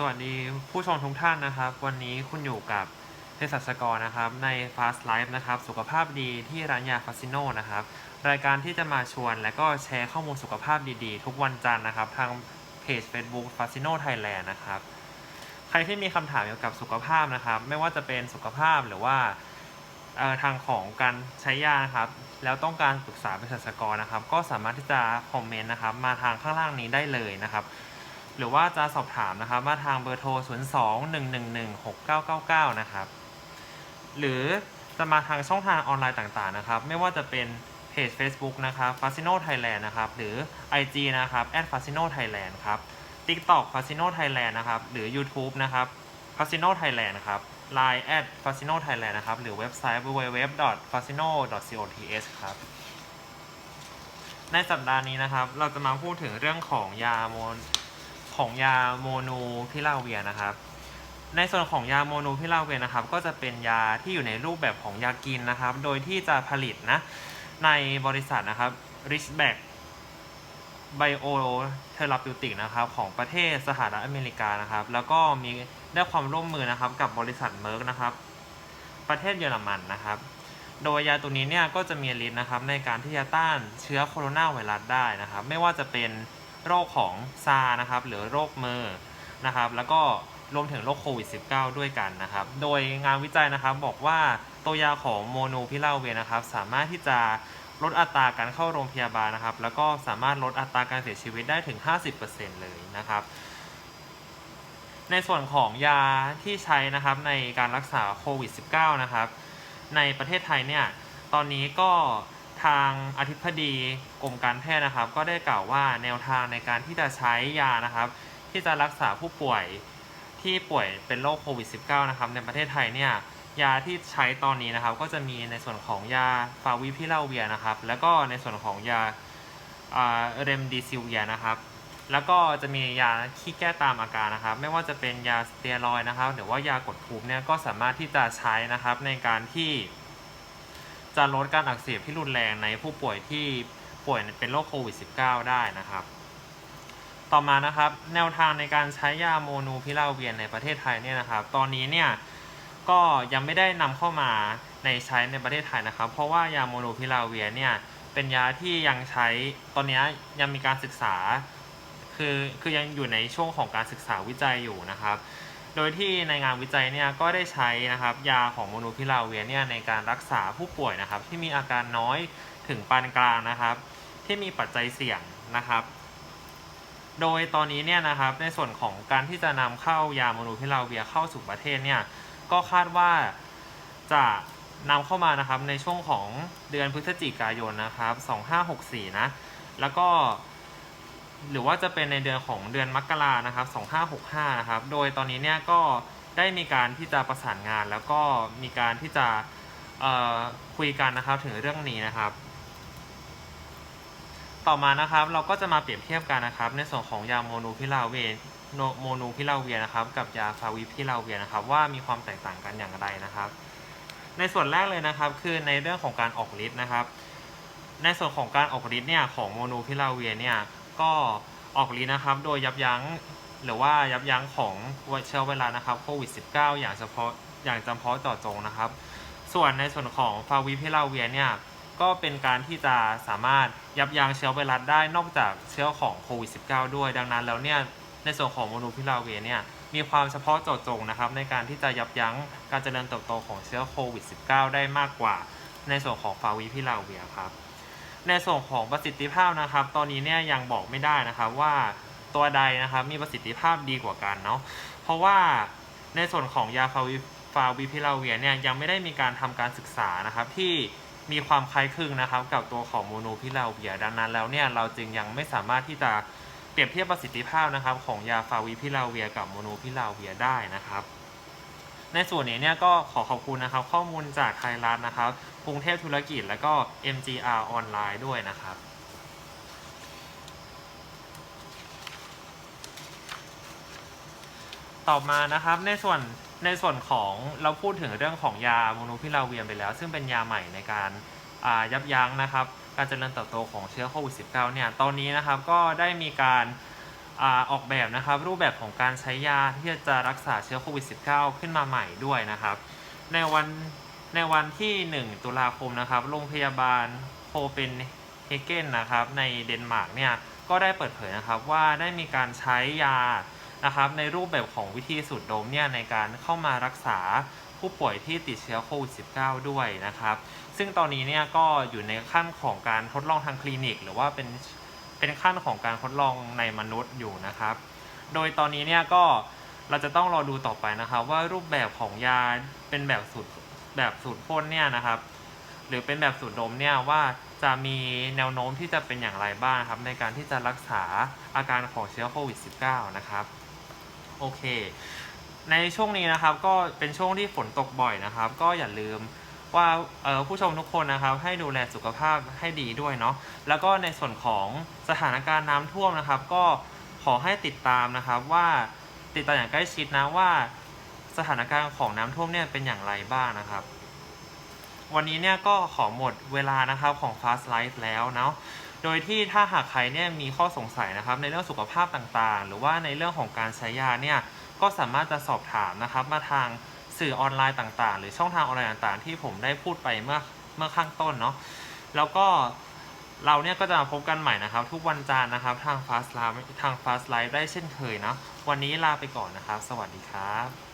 สวัสดีผู้ชมทุกท่านนะครับ วันนี้คุณอยู่กับเภสัชกรนะครับ ใน Fast Life นะครับ สุขภาพดีที่ร้านยาฟาซิโนนะครับ รายการที่จะมาชวนและก็แชร์ข้อมูลสุขภาพดีๆ ทุกวันจันทร์นะครับ ทางเพจ Facebook f a s i n o Thailand นะครับ ใครที่มีคำถามเกี่ยวกับสุขภาพนะครับ ไม่ว่าจะเป็นสุขภาพหรือว่าทางของการใช้ยานะครับ แล้วต้องการปรึกษาเภสัชกรนะครับ ก็สามารถที่จะคอมเมนต์นะครับ มาทางข้างล่างนี้ได้เลยนะครับ หรือว่าจะสอบถามนะครับมาทางเบอร์โทร 0 2 1 1 1 6 9 9 9 นะครับ หรือจะมาทางช่องทางออนไลน์ต่างๆนะครับ ไม่ว่าจะเป็นเพจ Facebook นะครับ f a s i n o Thailand นะครับ หรือ IG นะครับ f a s i n o Thailand ครับ TikTok f a s i n o Thailand นะครับ หรือ YouTube นะครับ f a s i n o Thailand นะครับ Line at f a s i n o Thailand นะครับ หรือเว็บไซต์ www.fasino.co.th ครับ ในสัปดาห์นี้นะครับ เราจะมาพูดถึงเรื่องของยาโมน ของยาโมนูพิลาเวียนะครับ ในส่วนของยาโมนูพิลาเวียนะครับ ก็จะเป็นยาที่อยู่ในรูปแบบของยากินนะครับ โดยที่จะผลิตนะในบริษัทนะครับ Richback Bio Therapeutic นะครับของประเทศสหรัฐอเมริกานะครับ แล้วก็มีได้ความร่วมมือนะครับกับบริษัทเม r ร์กนะครับ ประเทศเยอรมันนะครับ โดยยาตัวนี้เนี่ยก็จะมีฤทธิ์นะครับในการที่จะต้านเชื้อโคโรนาไวรัสได้นะครับ ไม่ว่าจะเป็น โรคของซาร์นะครับหรือโรคเมอร์นะครับแล้วก็รวมถึงโรคโควิด -19 ด้วยกันนะครับ โดยงานวิจัยนะครับบอกว่าตัวยาของโมโนพิลาเวียนะครับ สามารถที่จะลดอัตราการเข้าโรงพยาบาลนะครับ แล้วก็สามารถลดอัตราการเสียชีวิตได้ถึง 50%เลยนะครับ ในส่วนของยาที่ใช้นะครับในการรักษาโควิด -19 นะครับ ในประเทศไทยเนี่ย ตอนนี้ก็ ทางอธิบดีกรมการแพทย์นะครับ ก็ได้กล่าวว่าแนวทางในการที่จะใช้ยานะครับ ที่จะรักษาผู้ป่วยที่ป่วยเป็นโรคโควิด -19 นะครับ ในประเทศไทยเนี่ยยาที่ใช้ตอนนี้นะครับ ก็จะมีในส่วนของยาฟาวิพิลาเวียนะครับ แล้วก็ในส่วนของยาเรมดีซิเวียนะครับ แล้วก็จะมียาที่แก้ตามอาการนะครับ ไม่ว่าจะเป็นยาสเตียรอยนะครับ หรือว่ายากดภูมิเนี่ยก็สามารถที่จะใช้นะครับในการที่ จะลดการอักเสบที่รุนแรงในผู้ป่วยที่ป่วยเป็นโรคโควิด -19 ได้นะครับ ต่อมานะครับแนวทางในการใช้ยาโมนูพิลาเวียนในประเทศไทยเนี่ยนะครับ ตอนนี้เนี่ยก็ยังไม่ได้นำเข้ามาในใช้ในประเทศไทยนะครับ เพราะว่ายาโมนูพิลาเวียนเนี่ยเป็นยาที่ยังใช้ตอนนี้ยังมีการศึกษาคือคือยังอยู่ในช่วงของการศึกษาวิจัยอยู่นะครับ โดยที่ในงานวิจัยเนี่ยก็ได้ใช้นะครับยาของโมโนพิลาเวียเนี่ยในการรักษาผู้ป่วยนะครับ ที่มีอาการน้อยถึงปานกลางนะครับ ที่มีปัจจัยเสี่ยงนะครับ โดยตอนนี้เนี่ยนะครับในส่วนของการที่จะนำเข้ายาโมโนพิลาเวียเข้าสู่ประเทศเนี่ยก็คาดว่าจะนำเข้ามานะครับในช่วงของเดือนพฤศจิกายนนะครับ 2564 นะ แล้วก็ หรือว่าจะเป็นในเดือนของเดือนมกรานะครับ 2565 นะครับ โดยตอนนี้เนี่ยก็ได้มีการที่จะประสานงาน แล้วก็มีการที่จะคุยกันนะครับถึงเรื่องนี้นะครับ ต่อมานะครับเราก็จะมาเปรียบเทียบกันนะครับ ในส่วนของยาโมนูพิลาเวนโมนูพิลาเวียนะครับ กับยาฟาวิพิลาเวียนะครับ ว่ามีความแตกต่างกันอย่างไรนะครับ ในส่วนแรกเลยนะครับคือในเรื่องของการออกฤทธิ์นะครับ ในส่วนของการออกฤทธิ์เนี่ยของโมนูพิลาเวียเนี่ย ก็ออกฤทธิ์นะครับ โดยยับยั้งหรือว่ายับยั้งของเชื้อไวรัสนะครับโควิด -19 อย่างเฉพาะอย่างจำเพาะเจาะจงนะครับ ส่วนในส่วนของฟาวิพิลาเวียเนี่ยก็เป็นการที่จะสามารถยับยั้งเชื้อไวรัสได้นอกจากเชื้อของโควิด -19 ด้วย ดังนั้นแล้วเนี่ยในส่วนของโมนูพิลาเวียเนี่ยมีความเฉพาะเจาะจงนะครับในการที่จะยับยั้งการเจริญเติบโตของเชื้อโควิด -19 ได้มากกว่าในส่วนของฟาวิพิลาเวียครับ ในส่วนของประสิทธิภาพนะครับ ตอนนี้เนี่ยยังบอกไม่ได้นะครับว่าตัวใดนะครับมีประสิทธิภาพดีกว่ากันเนาะเพราะว่าในส่วนของยาฟาวิฟาวิพิลาเวียเนี่ยยังไม่ได้มีการทำการศึกษานะครับที่มีความคล้ายคลึงนะครับ กับตัวของโมโนพิลาเวียดังนั้นแล้วเนี่ยเราจึงยังไม่สามารถที่จะเปรียบเทียบประสิทธิภาพนะครับ ของยาฟาวิพิลาเวียกับโมโนพิลาเวียได้นะครับ ในส่วนนี้เนี่ยก็ขอขอบคุณนะครับ ข้อมูลจากไทยรัฐนะครับกรุงเทพธุรกิจและก็ MGR ออนไลน์ด้วยนะครับต่อมานะครับในส่วนในส่วนของเราพูดถึงเรื่องของยาโมโนพิลาเวียไปแล้ว ซึ่งเป็นยาใหม่ในการายับยั้งนะครับ การเจริญเติบโตของเชื้อโควิด -19 เนี่ยตอนนี้นะครับก็ได้มีการ อออกแบบนะครับรูปแบบของการใช้ยาที่จะรักษาเชื้อโควิด -19 ขึ้นมาใหม่ด้วยนะครับ ในวันในวันที่ 1 ตุลาคมนะครับ โรงพยาบาลโคเปนเฮเกนนะครับ ในเดนมาร์กเนี่ยก็ได้เปิดเผยนะครับว่าได้มีการใช้ยานะครับในรูปแบบของวิธีสูดดมเนี่ยในการเข้ามารักษาผู้ป่วยที่ติดเชื้อโควิด -19 ด้วยนะครับ ซึ่งตอนนี้เนี่ยก็อยู่ในขั้นของการทดลองทางคลินิก หรือว่าเป็น เป็นขั้นของการทดลองในมนุษย์อยู่นะครับ โดยตอนนี้เนี่ยก็เราจะต้องรอดูต่อไปนะครับ ว่ารูปแบบของยาเป็นแบบสูตรแบบสูตรพ่นเนี่ยนะครับ หรือเป็นแบบสูตรดมเนี่ยว่าจะมีแนวโน้มที่จะเป็นอย่างไรบ้างครับ ในการที่จะรักษาอาการของเชื้อโควิด -19 นะครับโอเค ในช่วงนี้นะครับก็เป็นช่วงที่ฝนตกบ่อยนะครับ ก็อย่าลืม ว่าผู้ชมทุกคนนะครับให้ดูแลสุขภาพให้ดีด้วยเนาะแล้วก็ในส่วนของสถานการณ์น้ำท่วมนะครับ ก็ขอให้ติดตามนะครับว่าติดตามอย่างใกล้ชิดนะว่าสถานการณ์ของน้ำท่วมเนี่ยเป็นอย่างไรบ้างนะครับ วันนี้เนี่ยก็ขอหมดเวลานะครับของ Fast Life แล้วเนาะโดยที่ถ้าหากใครเนี่ยมีข้อสงสัยนะครับ ในเรื่องสุขภาพต่างๆ หรือว่าในเรื่องของการใช้ยาเนี่ยก็สามารถจะสอบถามนะครับมาทาง สื่อออนไลน์ต่างๆ หรือช่องทางออนไลน์ต่างๆ ที่ผมได้พูดไปเมื่อเมื่อข้างต้นเนาะแล้วก็เราเนี่ยก็จะมาพบกันใหม่นะครับ ทุกวันจันทร์นะครับทาง Fast Live ทาง Fast Live ได้เช่นเคยเนาะวันนี้ลาไปก่อนนะครับ สวัสดีครับ